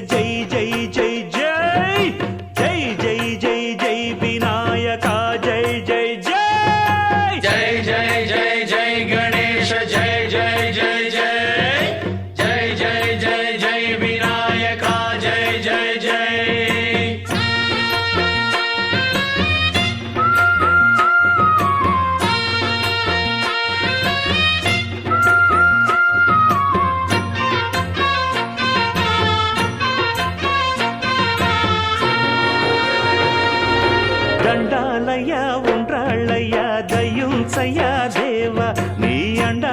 జై చూపించయ్యా దేవ నీ అండ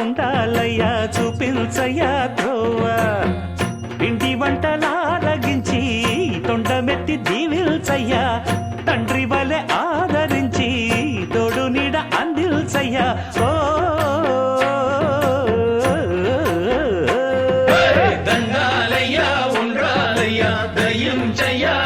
ఉండాలయ్యా చూపించయ్యా చూపించయ్య త్రోవ. ఇంటి వంటలారగించి తొండమెత్తి దీవిల్చయ్యా తండ్రి వలె ఆదరించి తోడు నీడ అందిల్చయ్యా. ఓ దండాలయ్యా ఉండ్రాలయ్యా దయ్యం చెయ్యా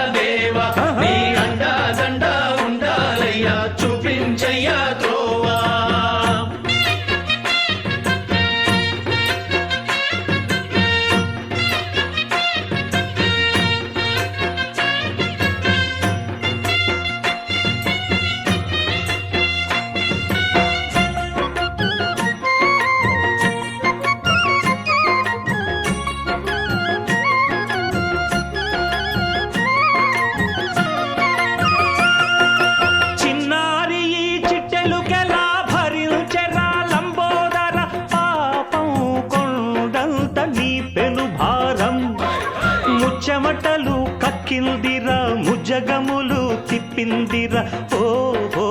ముచ్చమటలు కక్కిందిరా ముజగములు తిప్పిందిరా. ఓ హో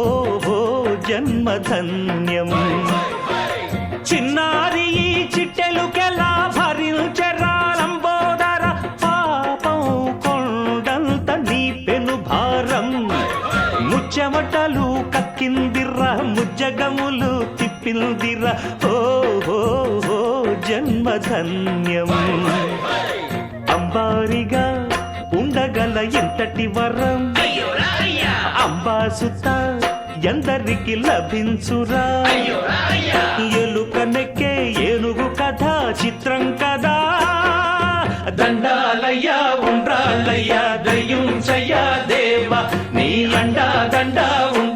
హో జన్మధన్యం. చిన్నారి ఈ చిట్టెలుకెలా భరించెరా లంబోదర పాపం కొండంత నీ పెను భారం. ముచ్చమటలు కక్కిందిరా ముజ్జగములు తిప్పిందిరా. ఓ హో హో జన్మధన్యం. అంబారిగా ఉండగల ఎంతటి వరం. అంబాసుత ఎందరికి లభించురా. ఎలుక నెక్కే ఏనుగు కథ చిత్రం కదా దండాలయ్యా ఉండ్రాలయ్యా దయ్యుంచయ్యా దేవ. నీ అండా దండ ఉండాలయ్యా